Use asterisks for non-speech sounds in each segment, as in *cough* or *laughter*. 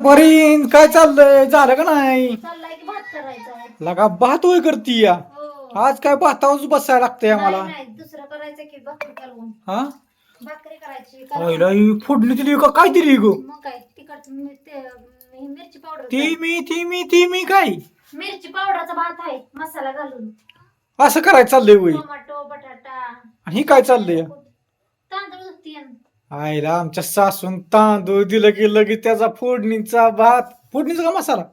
बरीन काय चाललंय? झालं का नाही? चाललाय की भात करायचा आहे. लगा भात होय करती या. हो. आज काय भातावरच बसायला लागतंय आम्हाला. नाही, नाही, दुसरं करायचं की भाकरी कालवून हा? भाकरी करायची पहिला कालवून. ही फोडणी दिली का? काय दिली ग? मग काय तिखट मी- ते- हे मिरची पावडर ती मी ती मी ती मी काय? मिरची पावडरचा भात आहे मसाला घालून. असं करायचं चाललंय वय टोमॅटो बटाटा. आणि ही काय चाललंय? तांदूळ आईला आमच्या सासून तांदूळ दिलं की लगेच त्याचा फोडणीचा भात फोडणीचा का मसाला?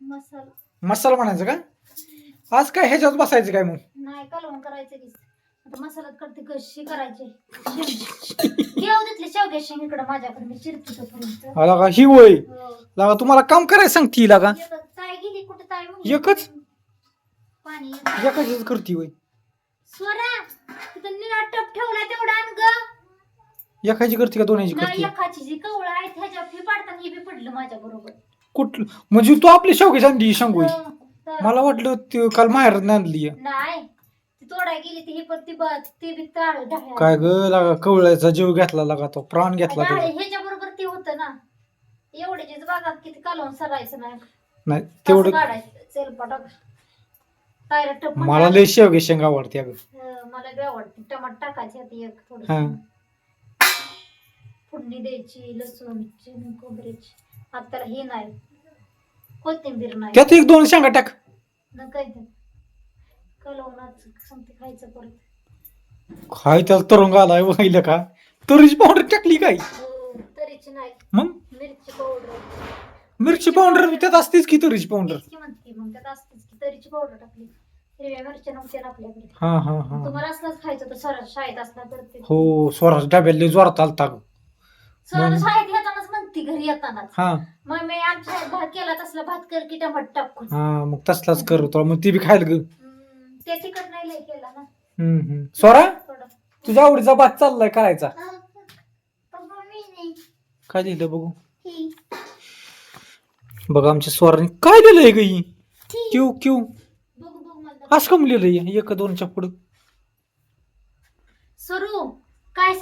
मसाला. मसाला म्हणायचं का? आज काय ह्याच्यात बसायचं काय मग? नाही कालवून करायचं की. आता मसाला करते कशी करायची? घेऊ तिथले शेवगे शेंग इकडं माझ्याकडे मी चिरते ही वय हो. लागा तुम्हाला काम करायला सांगती हिला का? एकच ताई गेली कुठे ताई मग एकच? पाणी एकाच करती वय स्वरा तिथं निळा टप ठेवला तेवढा आण ग. एकाची करते का दोन्हीची नाही करते? एकाची जी कवळ आहे त्याच्या फी पाडताना हे बी पडलं माझ्या बरोबर. कुठलं म्हणजे तू आपली शेवगी आणली सांगू. मला वाटलं ते काल माहेर आणली नाही ती तोडाय गेली ती ही पण ती ब- ती बी ताळ ढाळ्या. काय ग लागा कवळ्याचा जीव घेतला लागा तो प्राण घेतला ह्याच्या बरोबर ते होतं ना. एवढ्याचीच बागात किती कालवून सरायचं नाही. नाही तेवढं काढायचं? मला लय शेवगे शेंग आवडते अगं. मला बी आवडते. टमाट टाकायचे आता एक थोडं हा. फोडणी द्यायची लसूण चिनी खोबऱ्याची. आता हे नाही. कोथिंबीर नाही. त्यात एक दोन शेंगा टाक. न काय ते कलवूनच सांगते खायचं परत. त्याला तरंग आलाय वाहिलं का? तरीची पावडर टाकली काय? हो, तरीची नाही. मग? मिरची पावडर. मिरची पावडर त्यात असतेच की तरीची पावडर? की म्हणते मग त्यात असतेच की तरीची पावडर टाकली. हिरव्या मिरच्या नव्हत्या ना आपल्याकडे. हा हा हा. तुम्हाला असलाच खायचं तर सर शाळेत असला करते हो स्वराज डब्याला लय जोरात आलता ग सर मग? शाळेत येतानाच म्हणते घरी येतानाच. हा. मग मी आमच्या शाळेत भात केला तसला भात कर की टमाट टाकून हा मग तसलाच ती. बी खायला ग. हम्म, ते तिकट नाही लय केला ना. हम्म हम्म. स्वरा थोडं आवडीचा भात चाललाय करायचा. पप्पा मी नाही. काय लिहिलं बघू? ही. बघा आमच्या स्वराने काय लिहिलंय ग ही? Q Q. बघू बघू मला. असं कम लिहिलंय? एक दोनच्या पुढं. सरू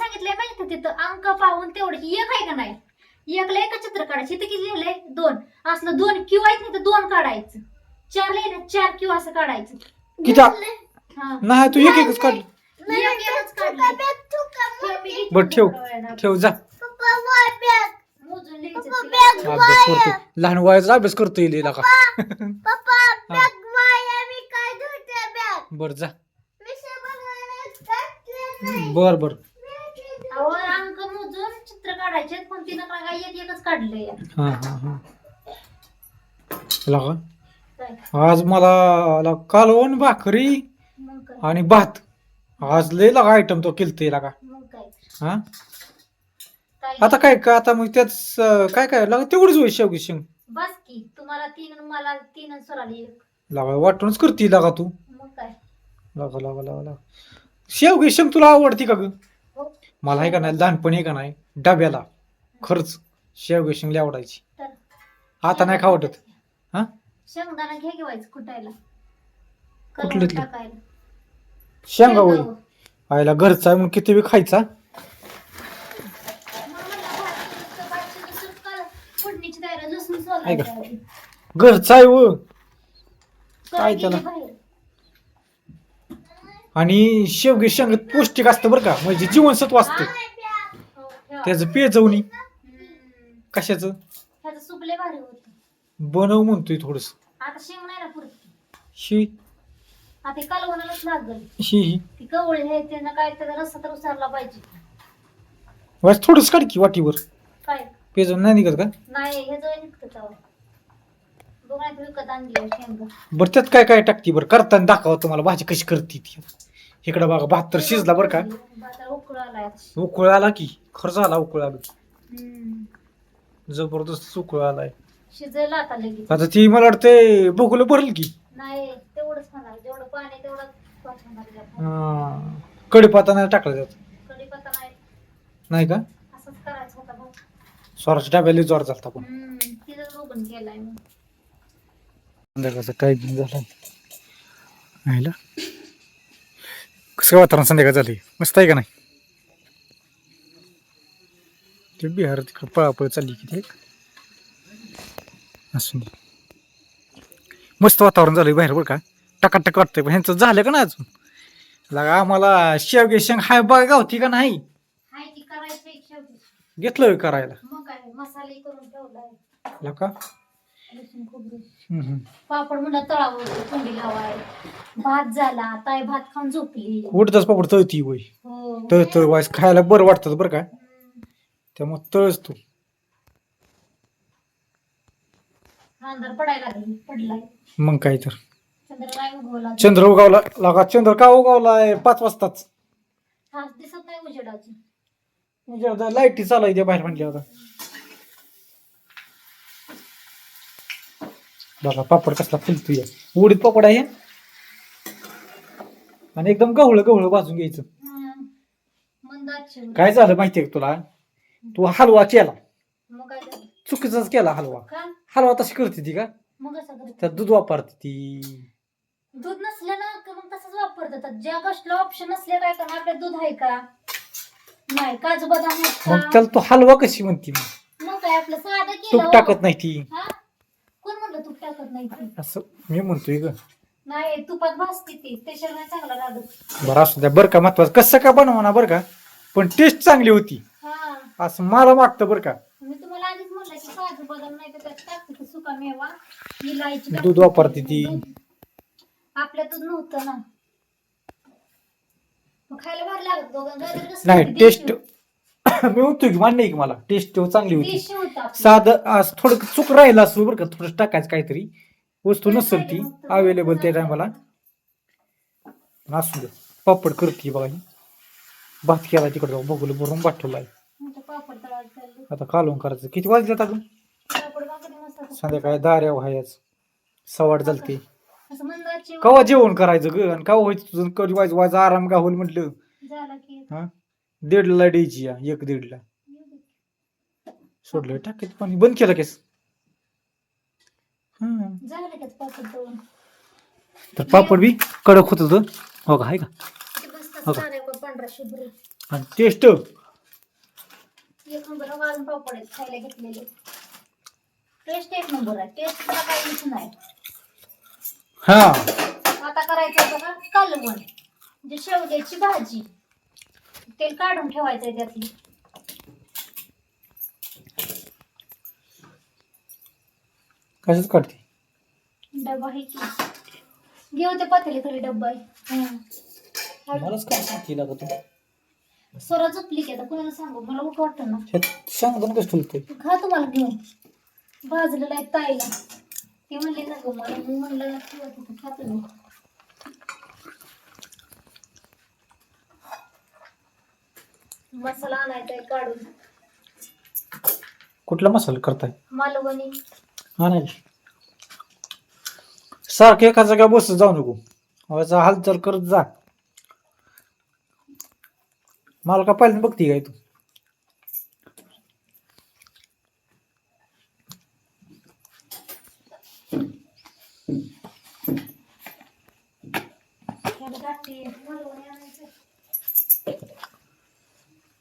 सांगितलंय माहिती का तिथं? अंक पाहून तेवढे. एक आहे का नाही? एकला एक चित्र काढायचं? इथं किती लिहिलंय? दोन. असलं दोन क्यू आहेत नाही तर दोन काढायचं. चार लिहिलं चार क्यू असं काढायचं. हा. नाही तू एक एकच काढ. एक एकच काढलंय. ठेव. ठेव जा. मोजून लिहायचं तिला. अभ्यास करतो लहान वयाचा अभ्यास करतो येईल का? बर जा. बर बर. अहो, अंक मोजून चित्र काढायचे पण तिनं काय एक एकच काढलंय. हा हा हा. लगा काय? आज मला कालवण भाकरी मग काय? आणि भात. आज लय लागा आयटम तो केलते लागा मग काय? हा? आता काय का आता मग त्याच अं, काय काय लागा तेवढीच होईल शेवगी शेंग. बस की तुम्हाला तीन आणि मला तीन आणि स्वराली एक. लागा वाटूनच करती लागा तू. मग काय? लागा लागा लागा लागा. शेवगी शेंग तुला आवडती का ग? मला आहे का नाही लहानपणी का नाही डब्याला खरंच शेवगी शेंग लय आवडायची तर? आता नाही खा वाटत. हा? शेंगदाणा घे घेवायचं कुटायला. कुठलं कलवून ते? टाकायला. शेंगा शेंगावं. आईला घरचा आहे म्हणून किती बी खायचा. मग म्हणलं फोडणीची तयारी लसूण ऐका. घरचा आहे व. काय गेली त्याला? बाहेर. आणि शेवगे शेंग पौष्टिक असतं बरं का. म्हणजे जीवनसत्व असतं. त्याचं पेजवणी. कशाचं? ह्याचं भारी होतं. बनव म्हणतोय थोडस. आता शेंग नाही ना पुरत. शी. आता हे कालवणालाच लागल. ती कवळी आहे त्यानं काय त्याचा रस्ता तर उसारला पाहिजे. वाच थोडस काढ की वाटीवर. काय? पेजवून नाही निघत का? नाही हे जवळ निघतं तेव्हा बघ नाही विकत आणली आहे शेंगा. बरं त्यात काय काय टाकते बरं? करताना दाखवा तुम्हाला भाजी कशी करते ती. इकडं बघा भात तर शिजला बरं का? उकळू आला की खर्च आला उकळ आला. जबरदस्त उकळ आलाय. आता लगेच. आता ती मला वाटते भोगलं भरल की. नाही तेवढंच होणार जेवढं पाणी तेवढं भात होणार त्यात. कढीपत्ता नाही टाकला कढीपत्ता नाही. नाही का? असंच करायचं होता स्वराच्या डब्याला जोर झालता पण. हम्म. तिथंच संध्याकाळचा टायमिंग झाला? कसं वातावरण संध्याकाळ झाली? मस्त आहे का नाही? ते बिहार तिकडं पळापळ चालली की ते. असू मस्त वातावरण झालंय बाहेर बरं का? टकाटक वाटतंय पण ह्यांचं झालं का ना अजून? लगा आम्हाला शेवगे शेंग. हाय बघा गावती का नाही? घेतलं करायला. मसाले करून ठेवलाय. लका लसूण खोबरं. पापड म्हणलं तळावर थंडी लावाय भात झाला ताई भात खाऊन झोपली. उडताच पापड तळती होय. हो. तळ तळ वाईस खायला बरं वाटतं बरं का? हम्म. त्यामुळे तळच तू. अंधार पडायला लागली पडलाय. मग काय तर. चंद्र उगवला चंद्र उगावला लागा चंद्र का उगावलाय? पाच वाजताच. दिसत नाही उजेडाची. म्हणजे आता लाईटी चालाय त्या बाहेर म्हणल्या आता. बघा पापड कसला फुलतोय उडीद पापड आहे. आणि एकदम गवळं गवळं भाजून घ्यायचं. मंदाची काय झालं माहितीये का तुला? तू हलवा केला. मग काय झालं? चुकीचाच केला हलवा. का? हलवा तशी करते ती का? मग असं करत त्यात दूध वापरते ती. दूध नसलं ना की मग तसंच वापरतात. ज्या गोष्टीला ऑप्शन असले काय का आपल्या दूध आहे का? नाही काजू बदाम आहेत मग का त्याला तू हलवा कशी म्हणते मग? मग काय आपलं साधं तूप टाकत नाही ती. हा? टाकत नाही ती? असं मी म्हणतोय ग नाही तुपात भासते ती नाही चांगला लागत बरं असू द्या बरं का महत्वाचं कसं का बनवा बरं का पण टेस्ट चांगली होती हा असं मला वाटतं बरं का मी तुम्हाला आधीच म्हणलं की काजू बदाम नाही तर त्यात टाकते की सुका मेवा इलायची टाकते. दूध वापरते ती. दूध. आपल्या दूध नव्हतं ना मग खायला भारी लागत दोघं घरी कसं नाही? टेस्ट देशी- *laughs* मी म्हणतोय की मान्य आहे की मला. टेस्ट चांगली होती. होतं. साधं असं थोडं चूक राहिलं असं बरं का थोडं टाकायचं काहीतरी. वस्तू नसेल ती अवेलेबल त्या टायमाला असू दे. पापड करते बघा ही भात केला तिकडे जाऊ बघूल भरून म्हणतो पापड तळायला चालले. आता कालवून करायचं. किती वाजले अजून? पापड भाकरी मस्त होतं. संध्याकाळी दाऱ्या व्हायच. सवाट झालते. असं मंदाची कवा जेवण करायचं ग? आणि कवा व्हायचं तुझं? कधी व्हायचं? व्हायचं आराम का होईल म्हटलं? झाला की. हा? दीडला द्यायची या एक दीडला. सोडलं टाकीत पाणी. बंद केलं केस. हा. झालं का पापड तळून? तर पापड बी कडक होत होतं. हो का आहे का? मस्त हो का? सारे पण पांढरा शुभ्र. आणि टेस्ट. एक नंबर वाजून पापड आहेत खायला घेतलेले. टेस्ट एक नंबर आहे. टेस्ट काहीच नाही. हा. आता करायचं होतं का कालवण. म्हणजे शेवग्याची भाजी. तेल काढून ठेवायचंय त्यातली. कशाच काढते? डबा आहे की. घेऊ ते पातेली खाली डब्बा आहे मलाच काय सांगते लागा तू स्वरा झोपली की आता कोणाला सांगू? मला उठ वाटतं ना. सांगतो कसं ठेवतोय खा तुम्हाला घेऊन. भाजलेला आहे ताईला. ते म्हणले ना गं मला. मी म्हणलं ना खातो मी मसाला आणायचा आहे काढून. कुठला मसाला करताय? मालवणी. हा नाही सारखं एका जागा बसत जाऊ नको. व्हायचा हालचाल करत जा. मला का पाहिलं बघती काय तू मालवणी आणायचं.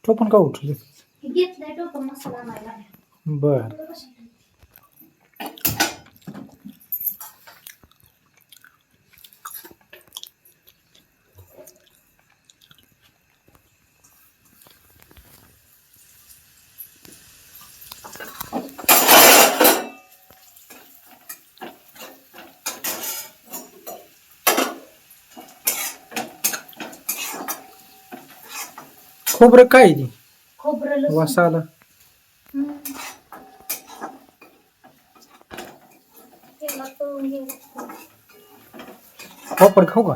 तो पण का उठले घेतलंय टोकन मसाला आणायला बर. खोबरं काय ते? खोबरं लसूण. वास आला हम्म. तेलात तळून घ्यायचं. पापड खाऊ का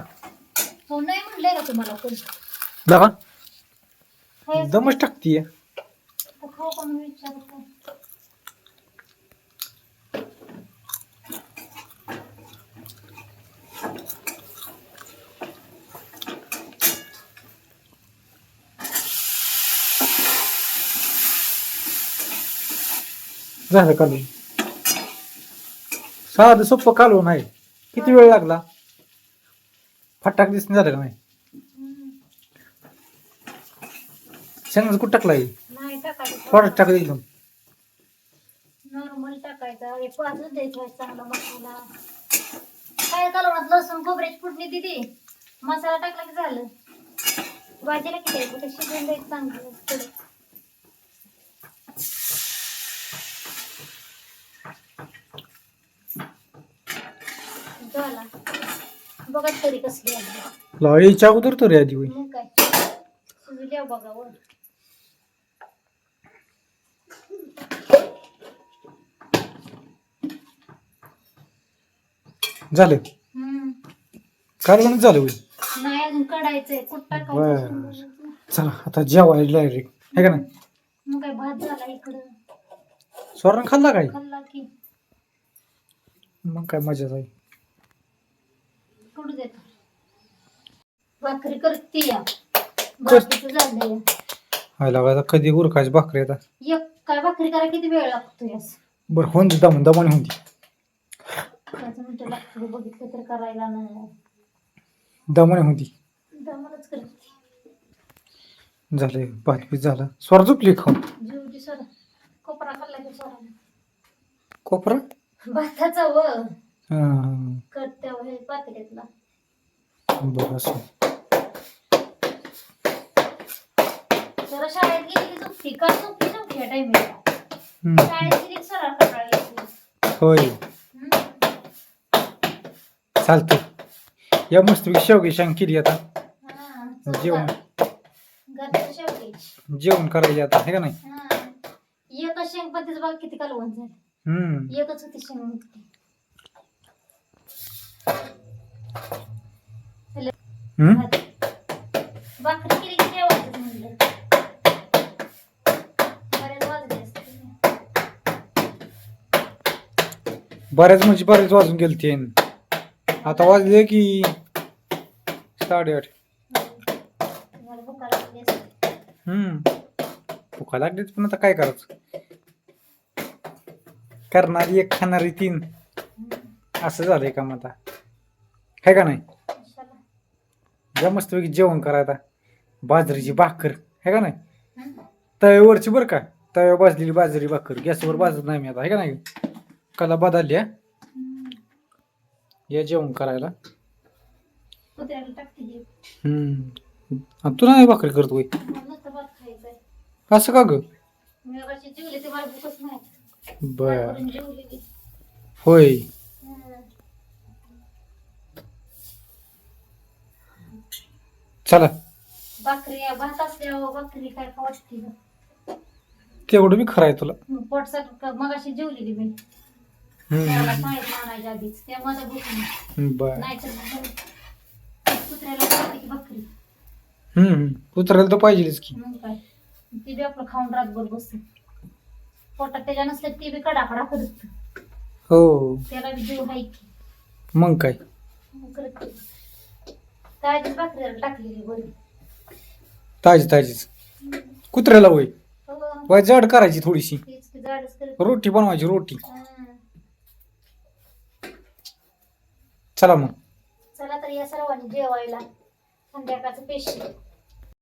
हो नाही म्हणलंय का तुम्हाला कोण दाखा खायचं दमच टाकतीये तर खाऊ का म्हणून विचारत आहे. झालं कालवून साधं सोपं कालवून आहे किती वेळ लागला? फटाक दिसून झालं का नाही. शेंगाचं कुठं टाकला आहे नाही टाकायचं. थोडं टाकलं एकदम नॉर्मल टाकायचं. हे पाजून द्यायचा चांगला मसाला. काय कालवणात लसूण खोबऱ्याची फुटणी दिली. मसाला टाकला की झालं. भाजीला किती आहे? कुठे शिजवून द्यायचं चांगलं थोडं. झाला बघा तरी कसली अगोदर तर आधी होई मग काय? शिजल्या बघा वर. झालं. हम्म. कारण झालं होई नाही अजून कढायचंय. कुठ बर. चला आता जेवायला डायरेक्ट आहे का नाही? मग काय भात झाला इकडं. स्वर्ण खाल्ला काय? खाल्ला की. मग काय मजा जाईल कुठं देतो. भाकरी करते या. झालंय. हाय कधी उरकायची भाकरी आता? एक काय भाकरी करायला किती वेळ लागतो यास बरं होऊन दे दमन दमाने होऊन दे. पाच मिनिटं लागतो बघितलं तर करायला नाही दमाने होऊन दे. दमनच करते. झाले भात पीस झाला. स्वर झोपली खाऊन? जीवची कोपरा खाल्ला की कोपरा? भाताचा व हां. हे बरं असं. जरा शाळेत गेली की का या टायमिंगला हम्म. शाळेत गेली की सरळ कंटाळा येतो. होय. हम्म. चालतं या मस्त शेवगी शांग केली आता. हा, चल जेवण. शेवटी जेवण करायचे आता आहे का नाही? हा. एकच शेंग पण तिचं बघ किती कालवण झालं? हम्म. एकच होती शेंग भाकरी केली की जेवायचं म्हणलं. बरेच वाजले असतील. बऱ्याच म्हणजे बरेच वाजून गेलते आता वाजले की साडेआठ. तुम्हाला भुका लागली असेल. हम्म. भुका लागलीच पण आता काय करायचं? करणारी एक खाणारी तीन. असं झालंय काम आता. आहे का नाही? कशाला? या मस्तपैकी जेवण करायला बाजरीची भाकर आहे का नाही. तव्यावरची बरं का? तव्या भाजलेली बाजरी भाकर गॅसवर भाजत नाही मी आता आहे का नाही? कला बदलली हा. या जेवण करायला. हम्म. तू नाही भाकरी खायचंय. असं का ग? बर. होय हम्म. चला. भाकरी भात असल्यावर भाकरी काय ग तेवढं बी खरं आहे तुला. पोटसाट मग अशी जेवलेली मी. त्याला हम्म शाळेत आणायच्या आधीच. त्या माझा भूक नाही बर. नाहीतर मग कुत्र्याला वाटते की भाकरी. हम्म. उतरायला तर पाहिजेच की. मग काय? ती बी आपलं खाऊन रातभर बसते. पोटात त्याच्या नसलं ती बी कडाकडा करत. हो. त्याला बी जीव हाय की. मग काय? मग करत. ते. ताजीच भाकरीला टाकलेली बरी ताजी ताजीच कुत्र्याला होय हो. बाय जड करायची थोडीशी. तीच की जाडच करत रोटी बनवायची रोटी. हं. चला मग. चला तर या सर्वांनी जेवायला. संध्याकाळचं पेशी